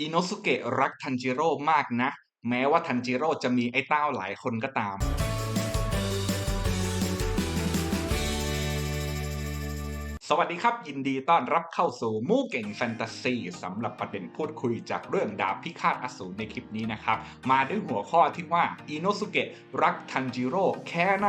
อิโนสุเกะรักทันจิโร่มากนะ แม้ว่าทันจิโร่จะมีไอ้เต้าหลายคนก็ตาม สวัสดีครับ ยินดีต้อนรับเข้าสู่มู่เก่งแฟนตาซีสำหรับประเด็นพูดคุยจากเรื่องดาบพิฆาตอสูรในคลิปนี้นะครับ มาด้วยหัวข้อที่ว่าอิโนสุเกะรักทันจิโร่แค่ไหน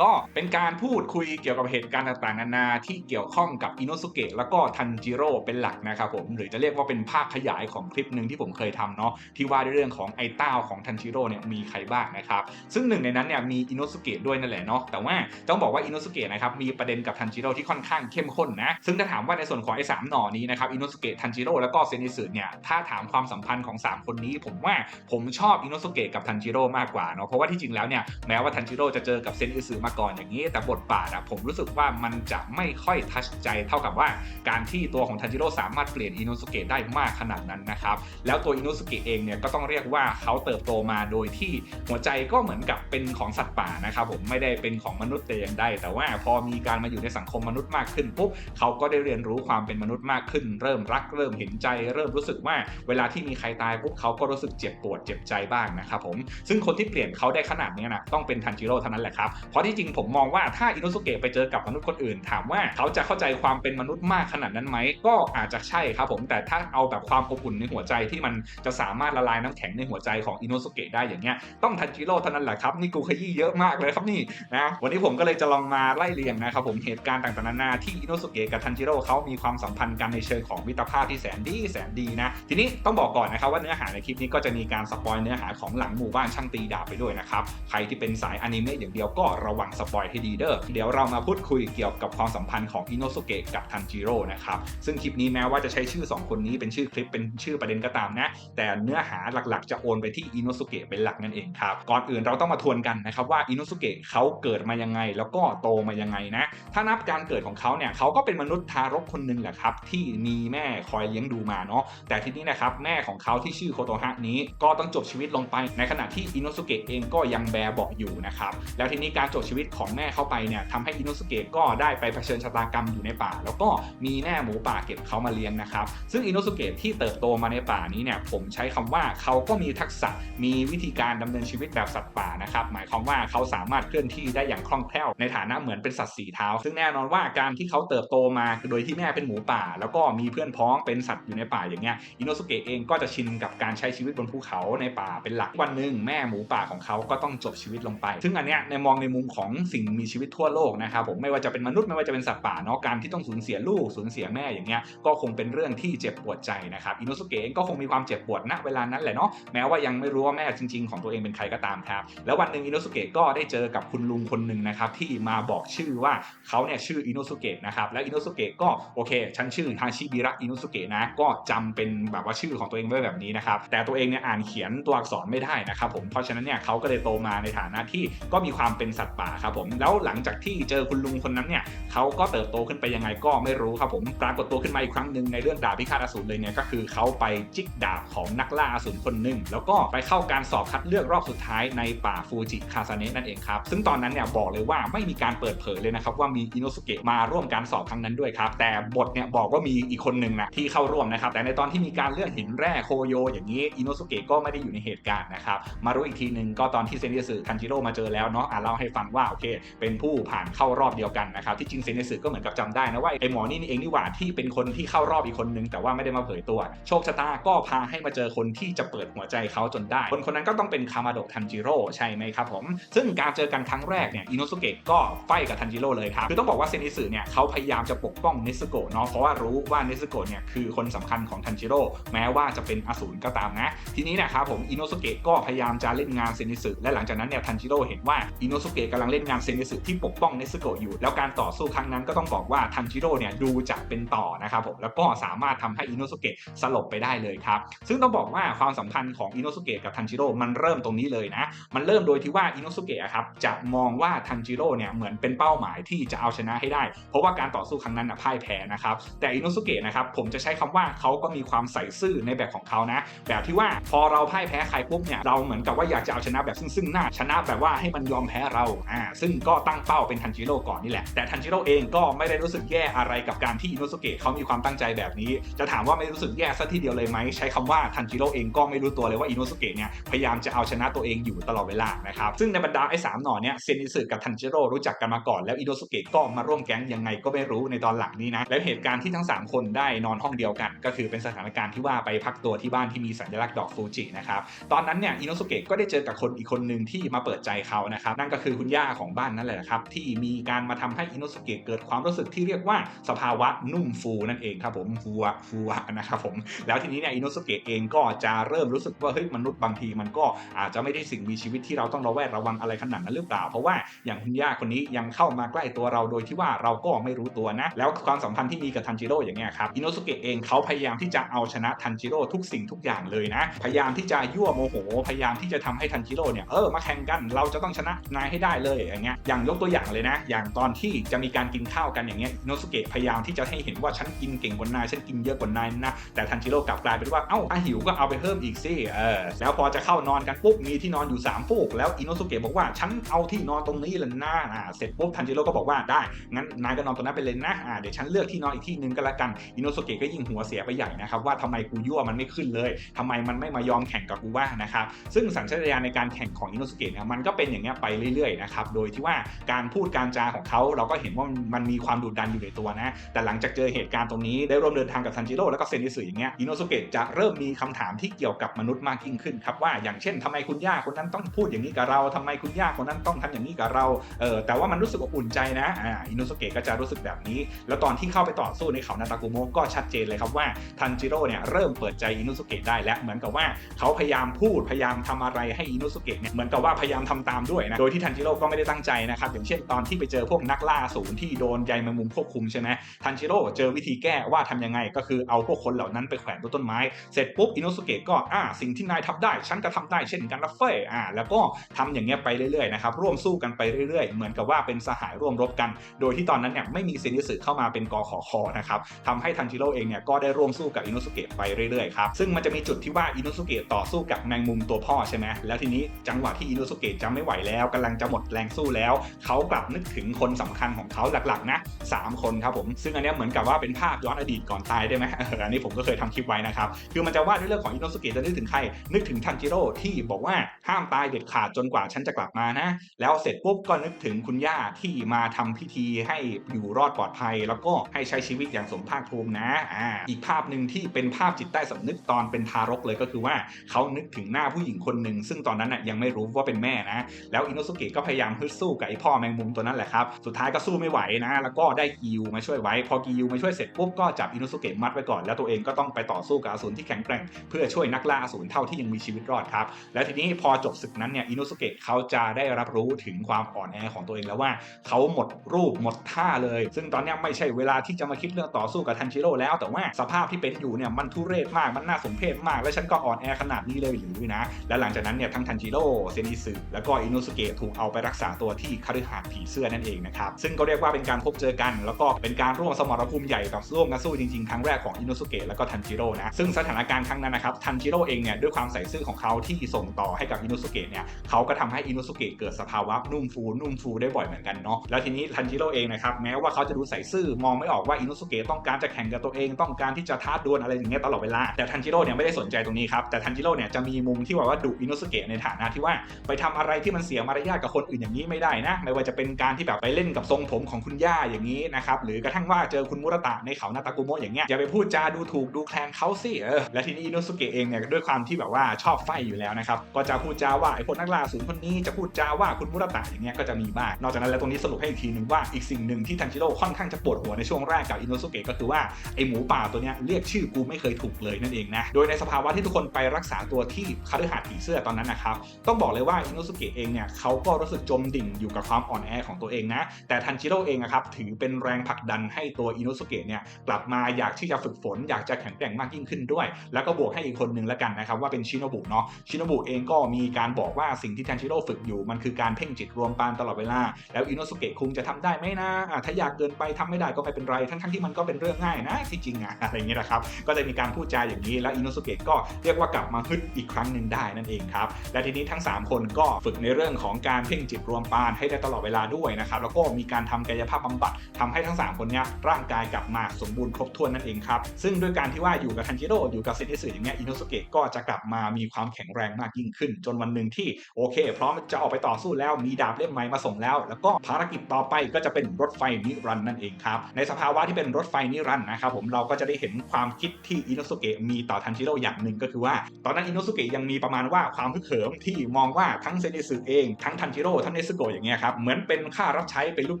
ก็เป็นการพูดคุยเกี่ยวกับเหตุการณ์ต่างๆ นานาที่เกี่ยวข้องกับอิโนสุเกะแล้วก็ทันจิโร่เป็นหลักนะครับผมหรือจะเรียกว่าเป็นภาคขยายของคลิปหนึ่งที่ผมเคยทำเนาะที่ว่าด้วยเรื่องของไอ้ต้าของทันจิโร่เนี่ยมีใครบ้างนะครับซึ่งหนึ่งในนั้นเนี่ยมีอิโนสุเกะด้วยนั่นแหละเนาะแต่ว่าต้องบอกว่าอิโนสุเกะนะครับมีประเด็นกับทันจิโร่ที่ค่อนข้างเข้มข้นนะ ซึ่งถ้าถามว่าในส่วนของไอ้สามหน่อนี้นะครับอินโนสุเกะทันจิโร่แล้วก็เซนิสึเนี่ยถ้าถามความสัมพันธ์ของ 3 คนนี้ ผมว่าผมชอบอินโนสุเกะกับทันจิโร่มากกว่าเนาะเพราะว่าที่จริงแล้วเนี่ยแม้ว่าทันจิโร่จะเจอกับเซนิสึมาก่อนอย่างนี้ แต่บทบาทอะผมรู้สึกว่ามันจะไม่ค่อยทัชใจเท่ากับว่าการที่ตัวของทันจิโร่สามารถเปลี่ยนอินโนสุเกะได้มากขนาดนั้นนะครับแล้วตัวอินโนสุเกะเองเนี่ยก็ต้องเรียกว่าเขาเติบโตมาโดยที่หัวใจก็เหมือนกับเป็นของสัตว์ป่านะครับผมไม่ได้เป็นของมนุษย์แต่อย่างใดแต่ว่าพอมีการมาอยู่ในสังคมมนุษย์มากขึ้นปุ๊บเขาก็ได้เรียนรู้ความเป็นมนุษย์มากขึ้น เริ่มรักเริ่มเห็นใจ เริ่มรู้สึกว่าเวลาที่มีใครตายปุ๊บเขาก็รู้สึกเจ็บปวดเจ็บใจบ้างนะครับผมซึ่งคนที่เปลี่ยนเขาได้ขนาดนี้นะต้องเป็นทันจิโร่เท่านั้นแหละครับเพราะที่จริงผมมองว่าถ้าอินุสุเกะไปเจอกับมนุษย์คนอื่น ถามว่าเขาจะเข้าใจความเป็นมนุษย์มากขนาดนั้นไหมก็อาจจะใช่ครับผมแต่ถ้าเอาแบบความอบอุ่นในหัวใจที่มันจะสามารถละลายน้ำแข็งในหัวใจของอินุสุเกะได้อย่างเงี้ยต้องทันจิโร่เท่านั้นแหละครับนี่กูขยี้เยอะมากเลยครับนี่นะวันนี้ผมก็เลยจะลองมาไล่เรียงนะครับผมเหตุการณ์ต่างๆนานาที่อินุโสุเกะกับทันจิโร่เขามีความสัมพันธ์กันในเชิงของมิตรภาพที่แสนดีแสนดีนะ ทีนี้ต้องบอกก่อนนะครับว่าเนื้อหาในคลิปนี้ก็จะมีการสปอยเนื้อหาของหลังหมู่บ้านช่างตีดาบไปด้วยนะครับ ใครที่เป็นสายอนิเมะอย่างเดียวก็ระวังสปอยให้ดีเด้อเดี๋ยวเรามาพูดคุยเกี่ยวกับความสัมพันธ์ของอิโนสุเกะกับทันจิโร่นะครับซึ่งคลิปนี้แม้ว่าจะใช้ชื่อ 2 คนนี้เป็นชื่อคลิปเป็นชื่อประเด็นก็ตามนะ แต่เนื้อหาหลักๆ จะโอนไปที่อิโนสุเกะเป็นหลักนั่นเองครับก่อนอื่นเราต้องมาทวนกันนะครับว่าอิโนสุเกะเขาเกิดมายังไงแล้วก็โตมายังไงนะถ้านับการเกิดของเขาเนี่ยเขาก็เป็นมนุษย์ทารกคนหนึ่งแหละครับที่มีแม่คอยเลี้ยงดูมาเนาะแต่ทีนี้นะครับแม่ของเขาที่ชื่อโคโตฮะนี้ก็ต้องจบชีวิตลงไป ในขณะที่อินโนสุเกะเองก็ยังแบเบอกอยู่นะครับแล้วทีนี้การจบชีวิตของแม่เข้าไปเนี่ยทำให้อินโนสุเกะก็ได้ไปเผชิญชะตากรรมอยู่ในป่า แล้วก็มีแม่หมูป่าเก็บเขามาเลี้ยงนะครับซึ่งอินโนสุเกะที่เติบโตมาในป่านี้เนี่ยผมใช้คำว่าเขาก็มีทักษะมีวิธีการดำเนินชีวิตแบบสัตว์ป่านะครับหมายความว่าเขาสามารถเคลื่อนที่ได้อย่างคล่องแคล่วในฐานะเหมือนเป็นสัตว์สีเท้า ซึ่งแน่นอนว่าการที่เขาเติบโตมาโดยที่แม่เป็นหมูป่า แล้วก็มีเพื่อนพ้องเป็นสัตว์อยู่ในป่าอย่างเงี้ยอินโนสุเกะเองก็จะชินกับการใช้ชีวิตบนภูเขาในป่าเป็นหลักวันหนึ่งแม่หมูป่าของเขาก็ต้องจบชีวิตลงไป ซึ่งอันเนี้ยในมองในมุมของสิ่งมีชีวิตทั่วโลกนะครับผมไม่ว่าจะเป็นมนุษย์ไม่ว่าจะเป็นสัตว์ป่าเนาะการที่ต้องสูญเสียลูกสูญเสียแม่อย่างเงี้ยก็คงเป็นเรื่องที่เจ็บปวดใจนะครับอินโนสุเกะเองก็คงมีความเจ็บปวดณเวลานั้นแหละเนาะแม้ว่ายังไม่รู้ว่าแม่จริง ๆ ของตัวเองเป็นใครก็ตามครับแล้ววันหนึ่งอินโนสุเกะก็ได้เจอกับคุณลุงคนหนึ่งนะครับที่มาบอกชื่อว่าเขาเนี่ยชื่ออินโนสุเกะนะครับแล้วอินโนสุเกะก็โอเคฉันชื่อฮาชิบิระอินโนสุเกะนะก็จำเป็นแบบว่าชื่อของตัวเองไว้แบบนี้นะครับแต่ตัวเองเนี่ยอ่านเขียนตัวอักษรไม่ได้นะครับผมเพราะฉะนั้นเนี่ยเขาก็เลยโตมาในฐานะที่ก็มีความเป็นสัตว์ป่าครับผมแล้วหลังจากที่เจอคุณลุงคนนั้นเนี่ยเขาก็เติบโตขึ้นไปยังไงก็ไม่รู้ครับผมปรากฏตัวขึ้นมาอีกครั้งหนึ่งในเรื่องดาบพิฆาตอสูรเลยเนี่ยก็คือเขาไปจิกดาบของนักล่าอสูรคนหนึ่งแล้วก็ไปเข้าการสอบคัดเลือกรอบสุดท้ายในป่าฟูจิคาซาเนะนั่นเองครับซึ่งตอนนั้นเนี่ยบอกเลยว่าไม่มีการเปิดเผยเลยนะครับว่ามีอินโนสุเกะมาร่วมการสอบครั้งนั้นด้วยครับ แต่บทเนี่ยบอกว่ามีอีกคนหนึ่งนะที่เข้าร่วมนะครับ แต่ในตอนที่มีการเลือกหินแร่โคโย อย่างนี้อินโนสุเกะก็ไม่ได้อยู่ในเหตุการณ์นะครับ มารู้อีกทีหนึ่งก็ตอนที่เซนิสึคันจิโร่มาเจอแล้วเนาะอะเล่าให้ฟังว่าโอเค เป็นผู้ผ่านเข้ารอบเดียวกันนะครับ ที่จริงเซนิสึก็เหมือนกับจำได้นะว่าไอหมอนี่นี่เองนี่หว่าที่เป็นคนที่เข้ารอบอีกคนนึงแต่ว่าไม่ได้มาเผยตัว โชคชะตาก็พาให้มาเจอคนที่จะเปิดหัวใจเขาจนได้ คนคนนั้นก็ต้องเป็นคามาโดะทันจิโร่ใช่ไหมครับผมซึ่งการเจอกันครั้งแรกเนี่ยอินโนสุเกะก็ไฟกับทันจิโร่เลยครับคือต้องบอกว่าเซนิสึเนี่ยเขาพยายามจะปกป้องเนสโกะเนาะเพราะว่ารู้ว่าเนสโกะเนี่ยคือคนสำคัญของทันจิโร่แม้ว่าจะเป็นอสูรก็ตามนะ ทีนี้นะครับผมอินโนสุเกะก็พยายามจะเล่นงานเซนิสึและหลังจากนั้นเนี่ยทันจิโร่เห็นว่าอินโนสุเกะกำลังเล่นงานเซนิสึที่ปกป้องเนสโกะอยู่ แล้วการต่อสู้ครั้งนั้นก็ต้องบอกว่าทันจิโร่เนี่ยดูจะเป็นต่อนะครับผมแล้วก็สามารถทำให้อินโนสุเกะสลบไปได้เลยครับซึ่งต้องบอกว่าความสัมพันธ์ของอินโนสุเกะกับทันจิโร่มันเริ่มตรงนี้เลยนะมันเริ่มโดยที่ว่าอินโนสุเกะครับจะมองว่าทันจิโร่เนี่ยเหมือนเป็นเป้าหมายที่จะเอาชนะให้ได้ เพราะว่าการต่อสู้ครั้งนั้นนะพ่ายแพ้นะครับแต่อินโนสุเกะนะครับผมจะใช้คำว่าเขาก็มีความใส่ซื่อในแบบของเขานะ แบบที่ว่าพอเราพ่ายแพ้ใครปุ๊บเนี่ยเราเหมือนกับว่าอยากจะเอาชนะแบบซึ่งซึ่งหน้าชนะแบบว่าให้มันยอมแพ้เราอ่าซึ่งก็ตั้งเป้าเป็นทันจิโร่ก่อนนี่แหละแต่ทันจิโร่เองก็ไม่ได้รู้สึกแย่อะไรกับการที่อินโนสุเกะเขามีความตั้งใจแบบนี้ จะถามว่าไม่รู้สึกแย่ซะทีเดียวเลยไหมใช้คำว่าทันจิโร่เองก็ไม่รู้ตัวเลยว่าอินโนสุเกะเนี่ยพยายามจะเอาชนะตัวเองอยู่ตลอดเวลานะครับซึ่งในบรรดาไอ้สามหน่อเนี่ยเซนิสึกับทันจิโร่รู้จักกันมาก่อนแล้วอินโนสุเกะก็มาร่วมแก๊งยังไงก็ไม่รู้ในตอนหลังนี้นะแล้วเหตุการณ์ที่ทั้ง 3 คนได้นอนห้องเดียวกัน ก็คือเป็นสถานการณ์ที่ว่าไปพักตัวที่บ้านที่มีสัญลักษณ์ดอกฟูจินะครับตอนนั้นเนี่ยอินโนสุเกะก็ได้เจอกับคนอีกคนหนึ่งที่มาเปิดใจเขานะครับนั่นก็คือคุณย่าของบ้านนั่นแหละครับที่มีการมาทำให้อินโนสุเกะเกิดความรู้สึกที่เรียกว่าสภาวะนุ่มฟูนั่นเองครับผมฟัวฟัวนะครับผมแล้วทีนี้เนี่ยอินโนสุเกะเองก็จะเริ่มรู้สึกว่าเฮ้ยมนุษย์บางทีมันก็อาจจะไม่ได้สิ่งมีชีวิตที่เราต้องระแวดระวังอะไรขนาดนั้นหรือเปล่า เพราะว่าอย่างคุณย่าคนนี้ยังเข้ามาใกล้ตัวเราโดยที่ว่าเราก็ไม่รู้ตัวนะ แล้วความสัมพันธ์ที่มีกับทันจิโร่อย่างเงี้ยครับอินโนสุเกะเองเขาพยายามที่จะเอาชนะทันจิโร่ทุกสิ่งทุกอย่างเลยนะ พยายามที่จะยั่วโมโห พยายามที่จะทำให้ทันจิโร่เนี่ยเออมาแข่งกันเราจะต้องชนะนายให้ได้เลยอย่างเงี้ยอย่างยกตัวอย่างเลยนะ อย่างตอนที่จะมีการกินข้าวกันอย่างเงี้ยอินโนสุเกะพยายามที่จะให้เห็นว่าฉันกินเก่งกว่านายฉันกินเยอะกว่านายนะแต่ทันจิโร่กลับกลายเป็นว่าเอ้าถ้าหิวก็เอาไปเพิ่มอีกสิเออแล้วพอจะเข้านอนกันปุ๊บมีที่นอนอยู่3ฟูกแล้วอินโนสุเกะบอกว่าฉันเอาที่นอนตรงนี้แหละนะอ่าเสร็จปุ๊บทันจิโร่ก็บอกว่าได้งั้นนายก็นอนตรงนั้นไปเลยนะอ่าเดี๋ยวฉันเลือกที่นอนอีกที่หนึงก็แล้วกันอินโนสุเกะก็ยิ่งหัวเสียไปใหญ่นะครับว่าทำไมกูยั่วมันไม่ขึ้นเลยทำไมมันไม่มายอมแข่งกับกูว่านะครับซึ่งสัญชาตญาณในการแข่งของอินโนสุเกะเนี่ยมันก็เป็นอย่างเงี้ยไปเรื่อยๆนะครับโดยที่ว่าการพูดการจาของเขาเราก็เห็นว่ามันมีความดุดันอยู่ในตัวนะแต่หลังจากเจอเหตุการณ์ตรงนี้ได้ร่วมเดินทางกับทันจิโร่แล้วก็เซนิสึอย่างเงี้ยอินโนสุเกะจะเริ่มมีคำถามที่เกี่ยวกับมนุษย์มากยิ่งขึ้นครับว่าอย่างเช่นทำไมคุณย่าคนนั้นต้องพูดอย่างนี้กับเราทำไมคุณย่าคนนั้นต้องทำอย่างนี้กับเราเออแต่ว่ามันรู้สึกอบอุ่นใจนะอ่าอินโนสเกะก็จะรู้สึกแบบนี้ แล้วตอนที่เข้าไปต่อสู้ในเขานาตากุโมะก็ชัดเจนเลยครับว่าทันจิโร่เนี่ยเริ่มเปิดใจอินโนสุเกะได้แล้วเหมือนกับว่าเขาพยายามพูดพยายามทำอะไรให้อินโนสุเกะเนี่ยเหมือนกับว่าพยายามทำตามด้วยนะโดยที่ทันจิโร่ก็ไม่ได้ตั้งใจนะครับอย่างเช่นตอนที่ไปเจอพวกนักล่าศูนย์ที่โดนใยแมงมุมควบคุมใช่ไหมทันจิโร่เจอวิธีแก้ว่าทำยังไง ก็คือเอาพวกคนเหล่านั้นไปแขวนบนต้นไม้เสร็จปุ๊บอินโนสุเกะก็อ่าสิ่งที่นายทำได้ฉันก็ทำได้เช่นกันนะเฟ้ยอ่าแล้วก็ทำอย่างเงี้ยไปเรื่อยๆนะครับร่วมสู้กันไปเรื่อยๆ เหมือนกับว่าเป็นสหายร่วมรบกัน โดยที่ตอนนั้นเนี่ยไม่มีเซนิสึเข้ามาเป็นกอขอคอนะครับทำให้ทันจิโร่เองเนี่ยก็ได้ร่วมสู้กับอินโนสุเกะไปเรื่อยๆครับซึ่งมันจะมีจุดที่ว่าอินโนสุเกะต่อสู้กับแมงมุมตัวพ่อใช่ไหมแล้วทีนี้จังหวะที่อินโนสุเกะจะไม่ไหวแล้วกำลังจะหมดแรงสู้แล้ว เขากลับนึกถึงคนสำคัญของเขาหลักๆนะสามคนครับผมซึ่งอันนี้เหมือนกับว่าเป็นภาพย้อนอดีตก่อนตายได้ไหมอันนี้ผมก็เคยทำคลิปไว้นะครับคือมันจะว่าด้วยเรื่องของอินโนสุเกะจะนึกถึงใครนึกถึงทันจิโร่ที่บอกว่าห้ามตายเด็ดขาดจนกว่าฉันจะกลับมานะแล้วเสร็จปุ๊บก็นึกถึงคุณย่าที่มาทำพิธีให้อยู่รอดปลอดภัย แล้วก็ให้ใช้ชีวิตอย่างสมภาคภูมินะอ่าอีกภาพหนึ่งที่เป็นภาพจิตใต้สำนึกตอนเป็นทารกเลยก็คือว่าเขานึกถึงหน้าผู้หญิงคนหนึ่งซึ่งตอนนั้นน่ะยังไม่รู้ว่าเป็นแม่นะ แล้วอินโนสุเกะก็พยายามฮึดสู้กับไอ้พ่อแมงมุมตัวนั้นแหละครับสุดท้ายก็สู้ไม่ไหวนะ แล้วก็ได้กิวมาช่วยไว้ พอกิวมาช่วยเสร็จปุ๊บก็จับอินโนสุเกะมัดไว้ก่อนแล้วตัวเองก็ต้องไปต่อสู้กับอสูรที่แข็งแกร่ง เพื่อช่วยนักล่าอสูรเท่าที่ยังมีชีวิตรอดครับแล้วทีนี้พอจบศึกนั้นเนี่ยอินโนสุเกะเขาจะได้รับรู้ถึงความอ่อนแอของตัวเองแล้วว่า เขาหมดรูปหมดท่าเลยซึ่งตอนนี้ไม่ใช่เวลาที่จะมาคิดเรื่องต่อสู้กับทันจิโร่แล้ว แต่ว่าสภาพที่เป็นอยู่เนี่ยมันทุเรศมากมันน่าสมเพชมาก และฉันก็อ่อนแอขนาดนี้เลยหรือนะ และหลังจากนั้นเนี่ยทั้งทันจิโร่เซนิสึแล้วก็อินโนสุเกะถูกเอาไปรักษาตัวที่คฤหาสน์ผีเสื้อนั่นเองนะครับซึ่งก็เรียกว่าเป็นการพบเจอกัน แล้วก็เป็นการร่วมสมรภูมิใหญ่กับร่วมกันสู้จริงๆครั้งแรกของอินโนสุเกะแล้วก็ทันจิโร่นะซึ่งสถานการณ์ครั้งนั้นนะครับทันจิโร่เองเนี่ยด้วยความใส่ซื่อของเขาที่ส่งต่อให้กับอินโนสุเกะเนี่ยเขาก็ทำให้อินโนสุเกะเกิดสภาวะนุ่มฟูนุ่มฟูได้บ่อยเหมือนกันเนาะแล้วทีนี้ทันจิโร่เองนะครับแม้ว่าเขาจะดูใส่ซื่อมองไม่ออกว่าอินโนสุเกะต้องการจะแข่งกับตัวเองต้องการที่จะท้าดวลอะไรอย่างเงี้ยตลอดเวลาแต่ทันจิโร่เนี่ยไม่ได้สนใจตรงนี้ครับแต่ทันจิโร่เนี่ยจะมีมุมที่ว่าว่าดุอินโนสุเกะในฐานะที่ว่าไปทำอะไรที่มันเสียมารยาทกับคนอื่นอย่างนี้ไม่ได้นะไม่ว่าจะเป็นการที่แบบไปเล่นกับทรงผมของคุณย่าอย่างนี้นะครับหรือกระทั่งว่าเจอคุณมุรตะในเขานาตากุโมะอย่างเงี้ยอย่าไปพูดจาดูถูกดูแคลนเขาสิเออและทีนี้อินโนสุเกะเองเนี่ยด้วยความที่แบบว่าชอบไฟอยู่แล้วนะครับก็จะพูดจาว่าไอ้คนนักล่าศูนคนนี้จะพูดจาว่าคุณมุรตะอย่างเงี้ยก็จะมีบ้างนอกจากนั้นแล้วตรงนี้สรุปให้อีกทีหนึ่งว่าอีกสิ่งหนึ่งที่ทันจิโร่ค่อนข้างจะปวดหัวในช่วงแรกกับอินโนสุเกะก็คือว่าไอหมูป่าตัวเนี้ยเรียกชื่อกูไม่เคยถูกเลยนั่นเองนะโดยในสภาวะที่ทุกคนไปรักษาตัวที่คาฤหาสน์ผีเสื้อตอนนั้นนะครับต้องบอกเลยว่าอินโนสุเกะเองเนี่ยเขาก็รู้สึกจมดิ่งอยู่กับความอ่อนแอของตัวเองนะแต่ทันจิโร่เองนะครับถือเป็นแรงผลักดันให้ตัวอินโนสุเกะเนี่ยกลับมาอยากที่จะฝึกฝนอยากจะแข็งแกร่งมากยิ่งขึ้นด้วย แล้วก็บวกให้อีกคนนึงแล้วกันนะครับว่าเป็นชิโนบุเนาะชิโนบุเองก็มีการบอกว่าสิ่งที่ทันจิโร่ฝึกอยู่มันคือการเพ่งจิตรวมปานตลอดเวลาแล้วอินโนสุเกะคงจะทำได้ไหมนะอะถ้าอยากเกิดกินไปทำไม่ได้ก็ไม่เป็นไร ทั้งๆที่มันก็เป็นเรื่องง่ายนะที่จริงอะอะไรอย่างเงี้ยนะครับก็จะมีการพูดจาอย่างนี้แล้วอินโนสุเกะก็เรียกว่ากลับมาฮึดอีกครั้งหนึ่งได้นั่นเองครับและทีนี้ทั้ง 3 คนก็ฝึกในเรื่องของการเพ่งจิตรวมปานให้ได้ตลอดเวลาด้วยนะครับแล้วก็มีการทำกายภาพบำบัดทำให้ทั้ง 3 คนเนี้ยร่างกายกลับมาสมบูรณ์ครบถ้วนนั่นเองครับซึ่งด้วยการที่ว่าอยู่กับทันจิโร่อยู่กับเซนิสึอย่างเงี้ยอินโนสุเกะก็จะกลับมามีความแข็งแรงมากยิ่งขึ้น จนวันหนึ่งที่โอเค พร้อมจะออกไปต่อสู้แล้วมีดาบเล่มใหม่มาส่งแล้ว แล้วก็ภารกิจต่อไปก็จะเป็นรถไฟนิรันนั่นเองครับ ในสภาวะที่เป็นรถไฟนิรันด์นะครับผมเราก็จะได้เห็นความคิดที่อินโนสุเกะมีต่อทันจิโร่อย่างหนึ่งก็คือว่า ตอนนั้นอินโนสุเกะยังมีประมาณว่าความฮึกเหิมที่มองว่าทั้งเซนิสึเองทั้งทันจิโร่ทั้งเนซึโกะอย่างเงี้ยครับเหมือนเป็นข้ารับใช้เป็นลูก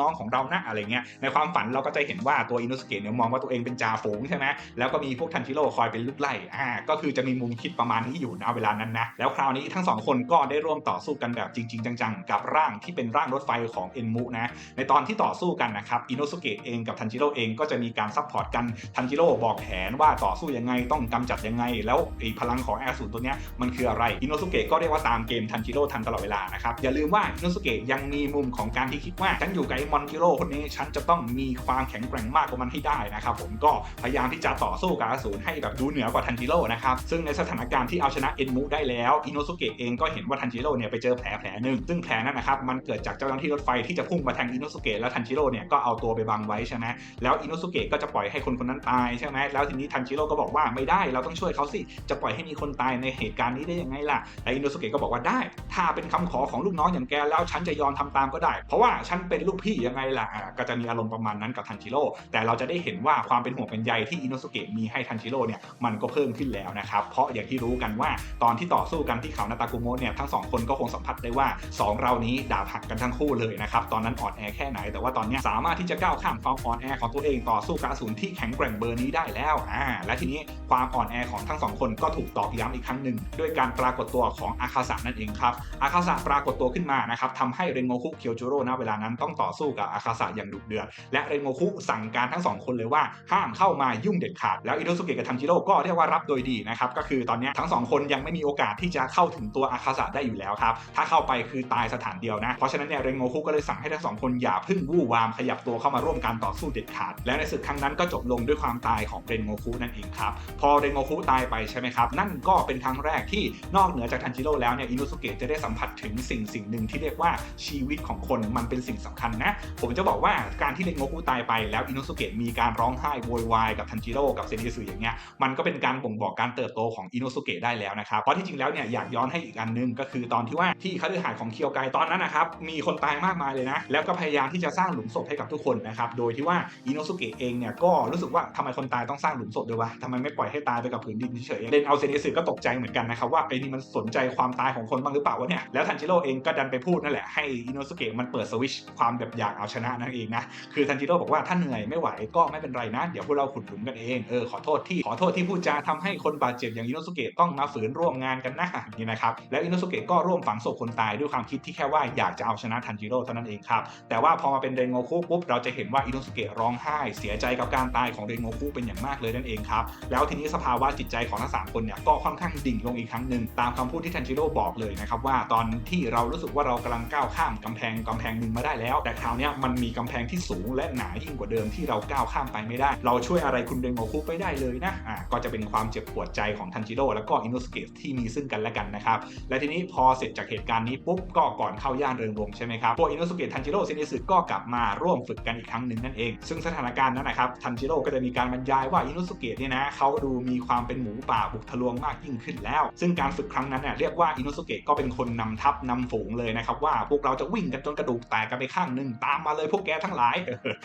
น้องของเรานะอะไรเงี้ยในความฝันเราก็จะเห็นว่าตัวอินโนสุเกะเนี่ยมองว่าตัวเองเป็นจ่าฝูงใช่ไหมแล้วก็มีพวกทันจิโร่คอยเป็นลูกไล่อ่าก็คือจะมีมุมคิดประมาณนี้อยู่นะเวลานั้นนะแล้วคราวนี้ทั้งสองคนก็ได้ร่วมต่อสู้กันแบบจริง ๆ จังๆ กับร่างที่เป็นร่างรถไฟของเอ็นมุนะในตอนที่ต่อสู้กันนะครับอินโนสุเกะเองกับทันจิโร่เองก็จะมีการซัพพอร์ตกันทันจิโร่บอกแผนว่าต่อสู้ยังไงต้องกำจัดยังไง แล้วไอ้พลังของแอร์ศูนตัวเนี้ยมันคืออะไรอินโนสุเกะก็เรียกว่าตามเกมทันจิโร่ทันตลอดเวลานะครับอย่าลืมว่าอินโนสุเกะยังมีมุมของการที่คิดว่าฉันอยู่กับไอ้มอนจิโร่คนนี้ฉันจะต้องมีความแข็งแกร่งมากกว่ามันให้ได้นะครับผมก็พยายามที่จะต่อสู้กับอสูรให้แบบดูเหนือกว่าทันจิโร่นะครับซึ่งในสถานการณ์ที่เอาชนะเอ็นมุได้แล้วอินโนสุเกะเองก็เห็นว่าทันจิโร่เนี่ยไปเจอแผลแผลหนึ่งซึ่งแผลนั้นนะครับมันเกิดจากเจ้าหน้าที่รถไฟที่จะพุ่งมาแทงอินโนสุเกะแล้วทันจิโร่เนี่ยก็เอาตัวไปบังไว้ใช่ไหมแล้วอินโนสุเกะก็จะปล่อยให้คนคนนั้นตายใช่ไหมแล้วทีนี้ทันจิโร่ก็บอกว่าไม่ได้เราต้องช่วยเขาสิจะปล่อยให้มีคนตายในเหตุการณ์นี้ได้ยังไงล่ะแล้วอินโนสุเกะก็บอกว่าได้ ถ้าเป็นคำขอของลูกน้องอย่างแกแล้วฉันจะยอมทำตามก็ได้ เพราะว่าฉันเป็นลูกพี่ยังไงล่ะก็จะมีอารมณ์ประมาณนั้นกับทันจิโร่แต่เราจะได้เห็นว่าความเป็นห่วงเป็นใยที่อินโนสุเกะมีให้ทันจิโร่เนี่ยมันก็เพิ่มขึ้นแล้วนะครับเพราะอย่างที่รู้กันว่าตอนที่ต่อสู้กันที่เขานาตากุโมะเนี่ยทั้งสองคนก็คงสัมผัสได้ว่าสองเรานี้ดาบหักกันทั้งคู่เลยนะครับตอนนั้นอ่อนแอแค่ไหนแต่ว่าตอนนี้สามารถที่จะก้าวข้ามความอ่อนแอของตัวเองต่อสู้กับอสูรที่แข็งแกร่งเบอร์นี้ได้แล้วอ่าและทีนี้ความอ่อนแอของทั้งสองคนก็ถูกตอกย้ำอีกครั้งหนึ่งด้วยการปรากฏตัวของอาคาสะนั่นเองครับอาคาสะปรากฏตัวขึ้นมานะครับทำให้เรนโงคุเคียวจูโร่ณเวลานั้นต้องต่อสู้กับอาคาสะอย่างดุเดือดและเรนโงคุสั่งการทั้งสองคนเลยว่าห้ามเข้ามายุ่งเด็ดขาดแล้วอิโนสุเกะกับทันจิโร่ก็เรียกว่ารับโดยดีนะครับก็คือตอนนี้ทั้งสองคนยังไม่มีโอกาสที่จะเข้าถึงตัวอาคาสะได้อยู่แล้วครับถ้าเข้าไปคือตายสถานเดียวนะเพราะฉะนั้นเนี่ยเรนโงคุก็เลยสั่งให้ทั้งสองคนอย่าพึ่งวู่วามขยับตัวเข้ามาร่วมการต่อสู้เด็ดขาด และในศึกครั้งนั้นก็จบลงด้วยความตายของเรนโงคุนั่นเองครับ พอเรนโงคุตายไปใช่ไหมครับ นั่นก็เป็นครั้งแรกที่นอกเหนือจากทันจิโร่แล้วเนี่ยอินุสุเกะจะได้สัมผัสถึงสิ่งสิ่งหนึ่งที่เรียกว่าชีวิตของคนมันเป็นสิ่งสำคัญนะ ผมจะบอกว่าการที่เรนโงคุตายไปแล้วอินุสุเกะมีการร้องไห้โวยวายกับทันจิโร่กับเซนิสึอย่างเงี้ยมันก็เป็นการบ่งบอกการเติบโตของอินุสุเกะได้แล้วนะครับเพราะที่จริงแล้วเนี่ยอยากย้อนให้อีกอันหนึงก็คือตอนที่ว่าที่คฤหาสน์ของเคียวไกตอนนั้นนะครับมีคนตายมากมายเลยนะแล้วก็พยายามที่จะสร้างหลุมศพให้กับทุกคนนะครับ โดยที่ว่าอินุสุเกะเองเนี่ยก็รู้สึกว่าทำไมคนตายต้องสร้างหลุมศพด้วยวะทำไมไม่ปล่อยให้ตายไปกับผืนดินเฉยๆเรนเอาเซนิสึก็ตกใจเหมือนกันนะครับว่าไอ้นี่มันสนใจความตายของคนบ้างหรือเปล่าวะเนี่ย แล้วทันจิโร่เองก็ดันไปพูดนั่นแหละให้อินุสุเกะมันเปิดสวิชความแบบอยากเอาชนะนั่นเองนะ คือทันจิโร่บอกว่าถ้าเหนื่อยไม่ไหวก็ไม่เป็นไรนะ เดี๋ยวพวกเราขุดหลุมกันเอง เออขอโทษที่ขอโทษที่พูดจาทำให้คนบาดเจ็บอย่างอินุสุเกะต้องมาฝืนร่วมงานกันนะนี่นะครับ แล้วอินุสุเกะก็ร่วมฝังศพคนตายด้วยความคิดที่แค่ว่าอยากจะเอาชนะทันจิโร่เท่านั้นเองครับ แต่ว่าพอมาเป็นเรนโงคุปุ๊บเราจะเห็นว่าอินุสุเกะร้องไห้ เสียใจกับการตายของเรนโงคุเป็นอย่างมากเลยนั่นเองครับ แล้วทีนี้สภาวะจิตใจของทั้งสามคนเนี่ยก็ค่อนข้างดิ่งลงอีกครั้งหนึ่งตามคำพูดที่ทันจิโร่บอกเลยนะครับว่าตอนที่เรารู้สึกว่าเรากำลังก้าวข้ามกำแพงกำแพงหนึ่งมาได้แล้ว แต่คราวนี้มันมีกำแพงที่สูงและหนายิ่งกว่าเดิมที่เราก้าวข้ามไปไม่ได้ เราช่วยอะไรคุณเรนโงคุไปได้เลยนะอ่าก็จะเป็นความเจ็บปวดใจของทันจิโร่แล้วก็อินุสุเกะที่มีซึ่งกันและกันนะครับและทีนี้พอเสร็จจากเหตุการณ์นี้ปุ๊บก็ก่อนเข้าย่านเริงรมใช่ไหมครับพวกอินุสุเกะทันจิโร่เซนิสึก็กลับมาร่วมฝึกกันอีกครั้งหนึ่งนั่นเอง ซึ่งสถานการณ์นั้นนะครับทันจิโร่ก็จะมีการบรรยายว่าอินุสุเกะเนี่ยนะเขาดูมีความเป็นหมูป่าบุกทะลวงมากยิ่งขึ้นแล้ว ซึ่งการฝึกครั้งนั้นเนี่ยเรียกว่าอินุสุเกะก็เป็นคนนำทัพนำฝูงเลยนะครับว่าพวกเราจะวิ่งกันจนกระดูกแตกกันไปข้างหนึ่งตามมาเลยพวกแกทั้งหลาย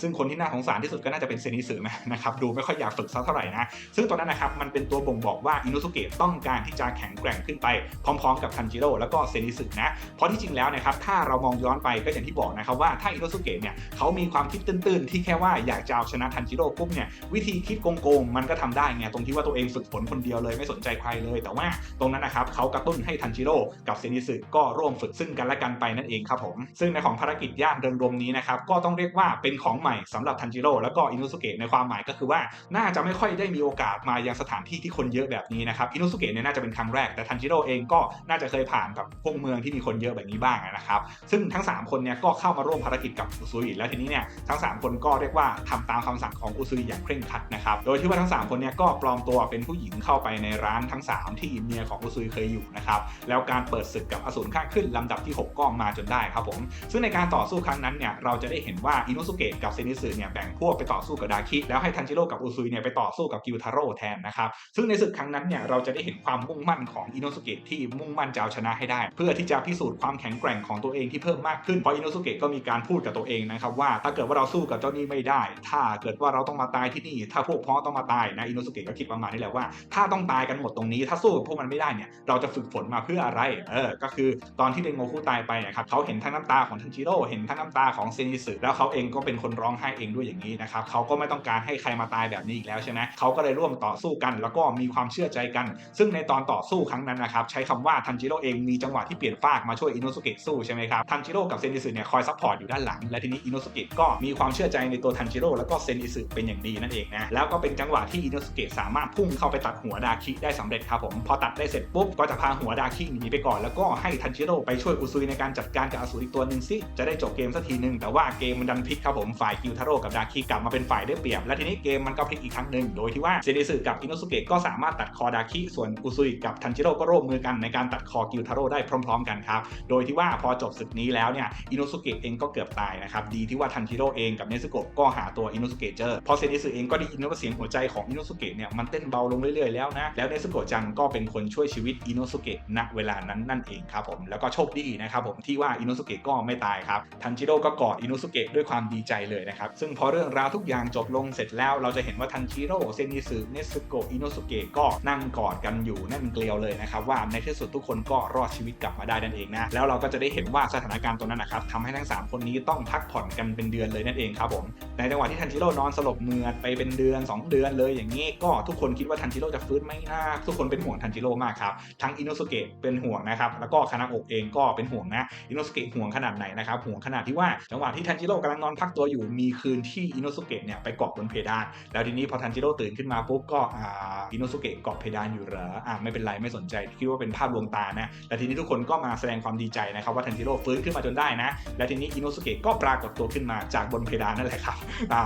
ซึ่งคนที่น่าสงสารที่สุดก็น่าจะเป็นเซนิสึนะนะครับดูไม่ค่อยอยากฝึกสักเท่าไหร่นะซึ่งตอนนั้นนะครับมันเป็นตัวบ่งบอกว่าอินุสุเกะต้องการที่จะแข็งแกร่งขึ้นไปพร้อม ๆ กับทันจิโร่แล้วก็เซนิสึนะเพราะที่จริงแล้วนะครับถ้าเรามองย้อนไปก็อย่างที่บอกนะครับว่าถ้าอินุสุเกะเนี่ยเขามีความความคิดตื้นๆ ที่แค่ว่าอยากจะเอาชนะทันจิโร่ปุ๊บเนี่ยวิธีคิดโกงๆมันก็ทำได้ไงตรงที่ว่าตัวเองฝึกฝนคนเดียวเลยไม่สนใจใครเลย แต่ว่าตรงนั้นนะครับเขากระตุ้นให้ทันจิโร่กับเซนิสึก็ร่วมฝึกซึ่งกันและกันไปนั่นเองครับผมซึ่งในของภารกิจย่านเริงรมนี้นะครับก็ต้องเรียกว่าเป็นของใหม่สำหรับทันจิโร่แล้วก็อินุสุเกะในความหมายก็คือว่าน่าจะไม่ค่อยได้มีโอกาสมายังสถานที่ที่คนเยอะแบบนี้นะครับอินุสุเกะเนี่ยน่าจะเป็นครั้งแรกแต่ทันจิโร่เองก็น่าจะเคยผ่านกับพวกเมืองที่มีคนเยอะแบบนี้บ้างนะครับซึ่งทั้ง 3 คนเนี่ยก็เข้ามาร่วมภารกิจกับอุซุยแล้วทีนี้เนี่ยทั้ง 3 คนก็เรียกว่าทำตามคำสั่งของอุซุยอย่างเคร่งครัดนะครับ โดยที่ว่าทั้ง 3 คนเนี้ก็ปลอมตัวเป็นผู้หญิงเข้าไปในร้านทั้ง 3 ที่เมียของอุซุยเคยอยู่นะครับ แล้วการเปิดศึกกับอสูรข้างขึ้นลำดับที่ 6 ก็มาจนได้ครับผม ซึ่งในการต่อสู้ครั้งนั้นเนี่ยเราจะได้เห็นว่าอินุสุเกะกับเซนิสึเนี่ยแบ่งพวกไปต่อสู้กับดาคิแล้วให้ทันจิโร่กับอุซุยเนี่ยไปต่อสู้กับกิวทาโร่แทนนะครับ ซึ่งในศึกครั้งนั้นเนี่ยเราจะได้เห็นความมุ่งมั่นของอินุสุเกะที่มุ่งมั่นจะเอาชนะให้ได้ เพื่อที่จะพิสูจน์ความแข็งแกร่งของตัวเองที่เพิ่มมากขึ้นเพราะอินุสุเกะก็มีการพูดกับตัวเองนะครับว่าถ้าเกิดว่าเราสู้กับเจ้านี่ไม่ได้ ถ้าเกิดว่าเราต้องมาตายที่นี่ ถ้าพวกพ้องต้องมาตายนะอินุสุเกะก็คิดประมาณนี้แหละว่า ถ้าต้องตายกันหมดตรงนี้ ถ้าสู้กับพวกมันไม่ได้เนี่ยเราจะฝึกฝนมาเพื่ออะไรเออก็คือตอนที่เดนโงคุตายไปนะครับเขาเห็นทั้งน้ำตาของทันจิโร่เห็นทั้งน้ำตาของเซนิสึแล้วเขาเองก็เป็นคนร้องไห้เองด้วยอย่างนี้นะครับเขาก็ไม่ต้องการให้ใครมาตายแบบนี้อีกแล้วใช่ไหมเขาก็เลยร่วมต่อสู้กัน แล้วก็มีความเชื่อใจกัน ซึ่งในตอนต่อสู้ครั้งนั้นนะครับใช้คำว่าทันจิโร่เองมีจังหวะที่เปลี่ยนฟากมาช่วยอินโนสุเกะสู้ใช่ไหมครับทันจิโร่กับเซนิสึเนี่ยคอยซัพพอร์ตอยู่ด้านหลังและทีนี้อินโนสุเกะก็มีความเชื่อใจในตัวทันจิโร่แล้วก็เซนอิสึเป็นอย่างดีนั่นเองนะแล้วก็เป็นจังหวะที่อินโนสุเกะสามารถพุ่งเข้าไปตัดหัวดาคิได้สำเร็จครับผมพอตัดได้เสร็จปุ๊บก็จะพาหัวดาคิหนีไปก่อนแล้วก็ให้ทันจิโร่ไปช่วยอุซุยในการจัดการกับอสูรอีกตัวหนึ่งสิจะได้จบเกมสักทีนึงแต่ว่าเกมมันดันพลิกครับผมฝ่ายกิวทาโร่กับดาคิกลับมาเป็นฝ่ายได้เปรียบ และทีนี้เกมมันก็พลิกอีกครั้งหนึ่งโดยที่ว่าเซนิสึกับอินโนสุเกะก็สามารถตัดคอดาคิส่วนอุซุยกับทันจิโร่ก็ร่วมมือกันในการตัดคอกิวทาโร่ได้พร้อม ๆ กันครับโดยที่ว่าพอจบศึกนี้แล้วเนี่ยอินโนสุเกะเองก็เกือบตายนะครับดีที่ว่าทันจิโรเองกับเนซึโกะก็หาตัวอินโนสุเกะเจอพอเซนิสึเองก็ได้ยินว่าเสียงหัวใจของอินโนสุเกะเนี่ยมันเต้นเบาลงเรื่อยๆแล้วนะแล้วเนซึโกะจังก็เป็นคนช่วยชีวิตอินโนสุเกะณเวลานั้นนั่นเองครับผมแล้วก็โชคดีนะครับผมที่ว่าอินโนสุเกะก็ไม่ตายครับทันจิโร่ก็กอดอินโนสุเกะด้วยความดีใจเลยนะครับซึ่งพอเรื่องราวทุกอย่างจบลงเสร็จแล้วเราจะเห็นว่าทันจิโร่เซนิสึเนซึโกะอินโนสุเกะก็นั่งกอดกันอยู่แน่นเกลียวเลยนะครับว่าในที่สุดทุกคนก็รอดชีวิตกลับมาได้นั่นเองนะแล้วเราก็จะได้เห็นว่าสถานการณ์ตรงนั้นนะครับทำให้ทั้ง 3 คนนี้ต้องพักผ่อนกันเป็นเดือนเลยนั่นเองครับผมในจังหวะที่ทันจิโร่นอนสลบเมือดไปเป็นเดือน 2 เดือนเลยอย่างนี้ก็ทุกคนคิดว่าทันจิโร่จะฟื้นไหมนะทุกคนเป็นห่วงทันจิโร่มากครับทั้งอินโนสุเกะเป็นห่วงนะครับแล้วก็คานาโอะเองก็เป็นห่วงนะอินโนสุเกะห่วงขนาดไหนนะครับห่วงขนาดที่ว่าจังหวะที่ทันจิโร่กำลังนอนพักตัวอยู่มีคืนที่อินโนสุเกะเนี่ยไปเกาะบนเพดานแล้วทีนี้พอทันจิโร่ตื่นขึ้นมาปุ๊บก็อ่าอินโนสุเกะเกาะเพดานอยู่เหรออ่าไม่เป็นไรไม่สนใจคิดว่าเป็นภาพลวงตานะแล้วทีนี้ทุกคนก็มาแสดงความดีใจนะครับว่าทันจิโร่ฟื้นขึ้นมาจนได้นะแล้วทีนี้อินโนสุเกะก็ปรากฏตัวขึ้นมาจากบนเพดานนั่นแหละครับ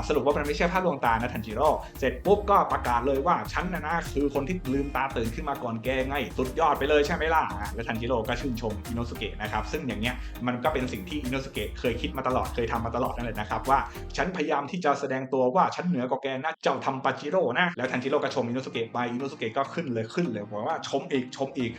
สรุปว่ามันไม่ใช่ภาพลวงตานะทันจิโร่เสร็จปุ๊บก็ประกาศเลยว่าฉันนะนะคือคนที่ลืมตาตื่นขึ้นมาก่อนแกไงสุดยอดไปเลยใช่ไหมล่ะแล้วทันจิโร่ก็ชื่นชมอินโนสุเกะนะครับซึ่งอย่างเงี้ยมันก็เป็นสิ่งที่อินโนสุเกะเคยคิดมาตลอดเคยทำมาตลอดนั่นแหละนะครับว่าฉันพยายามที่จะแสดงตัวว่าฉันเหนือกว่าแกนะเจ้าทำปาจิโร่นะแล้วทันจิโร่ก็ชมอินโนสุเกะไปอินโนสุเกะก็ขึ้นเลยขึ้นเลยบอกว่าชมอีกชมอีก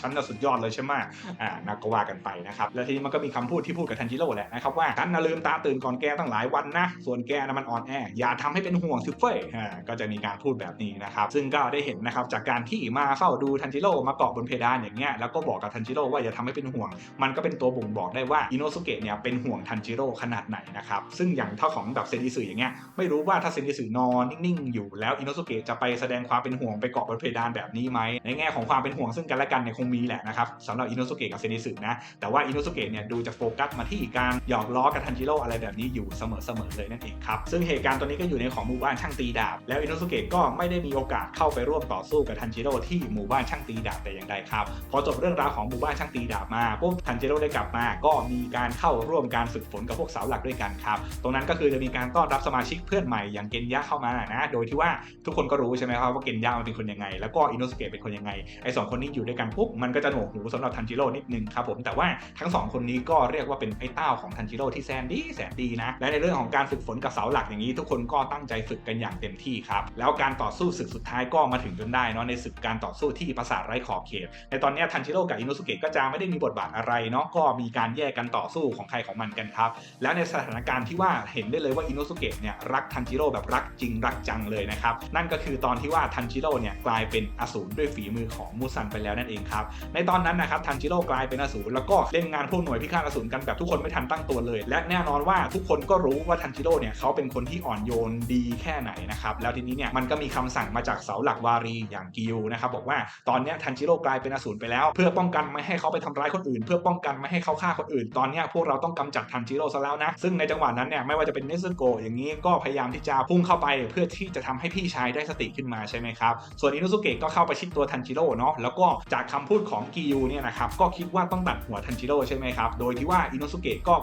ฉันน่ะสุดยอดเลยใช่ไหมอ่านักก็ว่ากันไปนะครับแล้วทีนี้มันก็มีคำพูดที่พูดกับทันจิโร่แหละนะครับว่าฉันน่ะลืมตาตื่นก่อนแกตั้งหลายวันนะ ส่วนแกนะมันอ่อนแอ อย่าทำให้เป็นห่วงสิเฟ้ยอ่าก็จะมีการพูดแบบนี้นะครับ ซึ่งก็ได้เห็นนะครับจากการที่มาเฝ้าดูทันจิโร่มาเกาะบนเพดานอย่างเงี้ย แล้วก็บอกกับทันจิโร่ว่าอย่าทำให้เป็นห่วง มันก็เป็นตัวบ่งบอกได้ว่าอินโนสุเกะเนี่ยเป็นห่วงทันจิโร่ขนาดไหนนะครับ ซึ่งอย่างเท่าของแบบเซนิสึอย่างเงี้ย ไม่รู้ว่าถ้าเซนิสึนอนนิ่งๆอยู่แล้วอินโนสุเกะจะไปแสดงความเป็นห่วงไปเกาะบนเพดานแบบนี้ไหม ในแง่ของความเป็นห่วงซึ่งกันและกันเนี่ยคงมีแหละนะครับสำหรับอินโนสุเกะกับเซนิสึนะ แต่ว่าอินโนสุเกะเนี่ยดูจะโฟกัสมาที่การหยอกล้อกับทันจิโร่อะไรแบบนี้อยู่เสมอๆเลยนั่นเองครับ ซึ่งเหตุการณ์ตัวนี้ก็อยู่ในของหมู่บ้านช่างตีดาบ แล้วอินโนสุเกะก็ไม่ได้มีโอกาสเข้าไปร่วมต่อสู้กับทันจิโร่ที่หมู่บ้านช่างตีดาบแต่อย่างใดครับพอจบเรื่องราวของหมู่บ้านช่างตีดาบมาปุ๊บทันจิโร่ได้กลับมา ก็มีการเข้าร่วมการฝึกฝนกับพวกเสาหลักด้วยกันครับตรงนั้นก็คือจะมีการต้อนรับสมาชิกเพื่อนใหม่อย่างเกนยะเข้ามานะโดยที่ว่าทุกคนก็รู้ใช่ไหมครับว่าเกนยะมันเป็นคนยังไง แล้วก็อินโนสุเกะเป็นคนยังไงไอ้สองคนนี้อยู่ด้วยกันปุ๊บมันก็จะหนวกหูสำหรับทันจิโร่นิดนึงครับผมแต่ว่าทั้งสองคนนี้ก็เรียกว่าเป็นไอ้เต้าของทันจิโร่ที่แสนดีแสนดนะ และในเรื่องของการฝึกฝนกับเสาหลักอย่างนี้ ทุกคนก็ตั้งใจฝึกกันอย่างเต็มที่ครับ แล้วการต่อสู้ศึกสุดท้ายก็มาถึงจนได้เนาะในศึกการต่อสู้ที่ปราสาทไร้ขอบเขต ในตอนนี้ทันจิโร่กับอินโนสุเกะก็จะไม่ได้มีบทบาทอะไรเนาะ ก็มีการแยกกันต่อสู้ของใครของมันกันครับ แล้วในสถานการณ์ที่ว่าเห็นได้เลยว่าอินโนสุเกะเนี่ยรักทันจิโร่แบบรักจริงรักจังเลยนะครับ นั่นก็คือตอนที่ว่าทันจิโร่เนี่ยกลายเป็นอสูรด้วยฝีมือของมูซันไปแล้วนั่นเองครับ ในตอนนั้นนะครับทันจิโร่กลายเป็นอสูรแล้วก็เล่นงานพวกหน่วยพิฆาตอสูรกันแบบทุกคนไม่ทันตั้งตัวเลย และแน่นอนว่าทุกคนก็รู้ว่าทันจิโร่เนี่ยเขาเป็นคนที่อ่อนโยนดีแค่ไหนนะครับแล้วทีนี้เนี่ยมันก็มีคำสั่งมาจากเสาหลักวารีอย่างกิวนะครับบอกว่าตอนนี้ทันจิโร่กลายเป็นอสูรไปแล้ว เพื่อป้องกันไม่ให้เขาไปทำร้ายคนอื่น เพื่อป้องกันไม่ให้เขาฆ่าคนอื่น ตอนนี้พวกเราต้องกำจัดทันจิโร่ซะแล้วนะซึ่งในจังหวะนั้นเนี่ยไม่ว่าจะเป็นเนซึโกะอย่างนี้ก็พยายามที่จะพุ่งเข้าไปเพื่อที่จะทำให้พี่ชายได้สติขึ้นมาใช่ไหมครับส่วนอินุสุเกะก็เข้าไปชิดตัวทันจิโร่เนาะแล้วก็จากคำพูดของกิยูเนี่ยนะครับก็คิดว่าต้องตัดหัวทันจิโร่ใช่ไหมครับโดยที่ว่าอินุสุเกะก็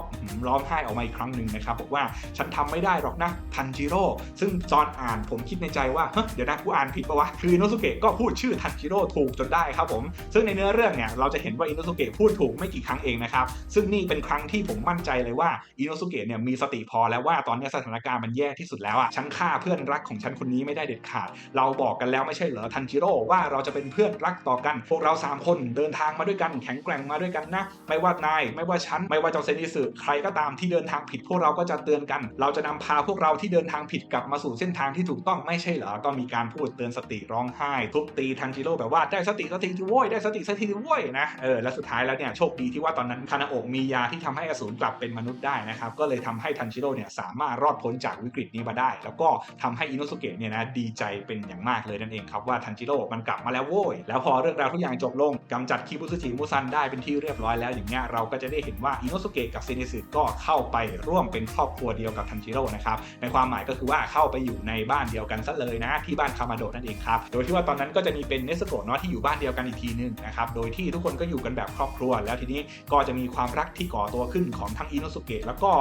ร้องไห้ออกมาอีกครั้งหนึ่งนะครับบอกว่าฉันทำไม่ได้หรอกนะทันจิโร่ซึ่งตอนอ่านผมคิดในใจว่าเดี๋ยวนะกูอ่านผิดปะวะคืออินุสุเกะก็พูดชื่อทันจิโร่ถูกจนได้ครับผม ซึ่งในเนื้อเรื่องเนี่ยเราจะเห็นว่าอินุสุเกะพูดถูกไม่กี่ครั้งเองนะครับซึ่งนี่เป็นครั้งที่ผมมั่นใจเลยว่าอินุสุเกะเนี่ยมีสติพอแล้วว่าตอนนี้สถานการณ์มันแย่ที่สุดแล้วอะฉันฆ่าเพื่อนรักของฉันคนนี้ไม่ได้เด็ดขาด เราบอกกันแล้วไม่ใช่เหรอทันจิโร่ว่าเราจะเป็นเพื่อนรักต่อกัน พวกเราสามคนเดินทางมาด้วยกันแข็งแกร่งมาด้วยกันนะ ไม่ว่านายไม่ว่าฉันไม่ว่าจ้าเซนิสึใครก็ตามที่เดินทางผิดพวกเราก็จะเตือนกัน เราจะนำพาพวกเราที่เดินทางผิดกลับมาสู่เส้นทางที่ถูกต้องไม่ใช่เหรอ ก็มีการพูดเตือนสติร้องไห้ ทุบตีทันจิโร่แบบว่าได้สติสติโว้ยได้สติสติโว้ยนะ เออ แล้วสุดท้ายแล้วเนี่ยโชคดีที่ว่าตอนนั้นคานาโอะมียาที่ทำให้อสูรกลับเป็นมนุษย์ได้นะครับ ก็เลยทำให้ทันจิโร่เนี่ยสามารถรอดพ้นจากวิกฤตนี้มาได้ แล้วก็ทำให้อินุสุเกะเนี่ยนะดีใจเป็นอย่างมากเลยนั่นเองครับว่าทันจิโร่มันกลับมาแล้วโว้ยแล้วพอเรื่องราวทุกอย่างจบลงกำจัดคิบุซุจิมุซันได้เป็นที่เรียบร้อยแล้วอย่างเงี้ยเราก็จะได้เห็นว่าอินุสุเกะกับเซนิสึก็เข้าไปร่วมเป็นครอบครัวเดียวกับทันจิโร่นะครับในความหมายก็คือว่าเข้าไปอยู่ในบ้านเดียวกันซะเลยนะที่บ้านคามาโดนั่นเองครับโดยที่ว่าตอนนั้นก็จะมีเป็นเนสโกะเนาะที่อยู่บ้านเดียวกันอีกทีนึงนะครับโดยที่ทุกคนก็อยู่กันแบบครอบครัว แล้วทีนี้ก็จะมีความรักที่ก่อตัวขึ้นของทั้งอินุสุเกะแล้วก็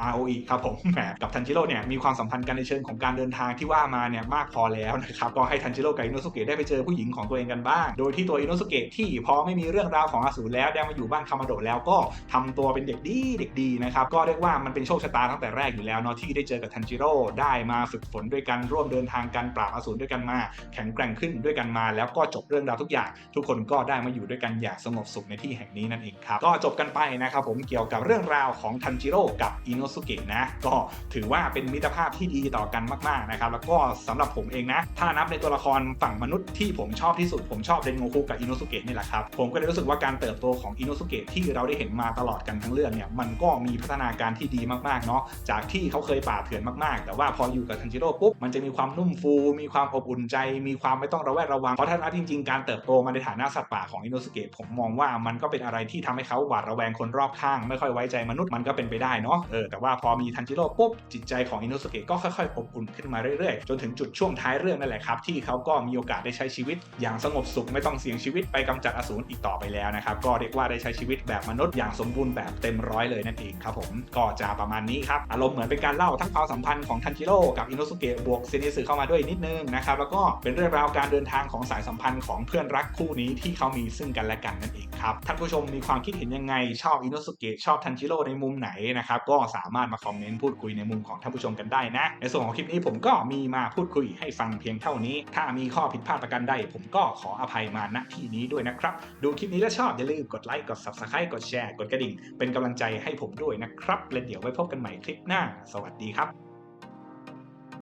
อาโออิครับผมแหมกับทันจิโร่เนี่ยมีความสัมพันธ์กันในเชิงของการเดินทางที่ว่ามาเนี่ยมากพอแล้วนะครับก็ให้ทันจิโร่กับอินุสุเกะได้ไปเจอผู้หญิงของตัวเองกันบ้าง โดยที่ตัวอินุสุเกะที่พอไม่มีเรื่องราวของอสูรแล้วได้มาอยู่บ้านคามาโดแล้วก็ทำตัวเป็นเด็กดีเด็กดีนะครับก็เรียกว่ามันเป็นโชคชะตาตั้งแต่แรกอยู่แล้วเนาะที่ได้เจอกับทันจิโร่ได้มาฝึกฝนด้วยกันร่วมเดินทางกันปราบอสูรด้วยกันมา แข็งแกร่งขึ้นด้วยกันมา แล้วก็จบเรื่องราวทุกอย่าง ทุกคนก็ได้มาอยู่ด้วยกันอย่างสงบสุขในที่แห่งนี้นั่นเองครับก็จบกันไปนะครับผมเกี่ยวกับเรื่องราวของทันจิโร่กับอิโนสุเกะนะก็ถือว่าเป็นมิตรภาพที่ดีต่อกันมากๆนะครับแล้วก็สำหรับผมเองนะถ้านับในตัวละครฝั่งมนุษย์ที่ผมชอบที่สุดผมชอบเดนโงคุกับอิโนสุเกะนี่แหละครับผมก็เลยรู้สึกว่าการเติบโตของอิโนสุเกะที่เราได้เห็นมาตลอดกันทั้งเรื่องเนี่ยมันก็มีพัฒนาการที่ดมากๆเนาะจากที่เขาเคยป่าเถื่อนมากๆ แต่ว่าพออยู่กับทันจิโร่ปุ๊บมันจะมีความนุ่มฟู มีความอบอุ่นใจ มีความไม่ต้องระแวดระวังเพราะถ้านับจริงๆ การเติบโตมาในฐานะสัตว์ป่าของอินโนสเกะผมมองว่ามันก็เป็นอะไรที่ทำให้เขาหวาดระแวงคนรอบข้าง ไม่ค่อยไว้ใจมนุษย์มันก็เป็นไปได้เนาะเออแต่ว่าพอมีทันจิโร่ปุ๊บจิตใจของอินโนสเกะก็ค่อยๆอบอุ่นขึ้นมาเรื่อยๆ จนถึงจุดช่วงท้ายเรื่องนั่นแหละครับที่เขาก็มีโอกาสได้ใช้ชีวิต อย่างสงบสุขไม่ต้องเสี่ยงชีวิตไปกำจัดอสูรอีกต่อไปแล้วนะครับก็เรียกว่าได้ใช้ชีวิตแบบมนุษย์อย่างสมบูรณ์แบบเต็มร้อยเลยนั่นเองครับผมก็จะประมาณนี้ครับอารมณ์เหมือนเป็นการเล่าทั้งความสัมพันธ์ของทันจิโร่กับอินโนสุเกะบวกเซนิสึเข้ามาด้วยนิดนึงนะครับแล้วก็เป็นเรื่องราวการเดินทางของสายสัมพันธ์ของเพื่อนรักคู่นี้ที่เขามีซึ่งกันและกันนั่นเองครับท่านผู้ชมมีความคิดเห็นยังไงชอบอินโนสุเกะชอบทันจิโร่ในมุมไหนนะครับก็สามารถมาคอมเมนต์พูดคุยในมุมของท่านผู้ชมกันได้นะ ในส่วนของคลิปนี้ผมก็มีมาพูดคุยให้ฟังเพียงเท่านี้ ถ้ามีข้อผิดพลาดประการใดผมก็ขออภัยมาณที่นี้ด้วยนะครับ ดูคลิปนี้แล้วชอบอย่าลืมกดไลค์กด subscribe กดแชร์กดกระดิ่ง เป็นกำลังใจให้ผมด้วยนะครับและเดี๋ยวไว้พบกันใหม่คลิปหน้า สวัสดีครับ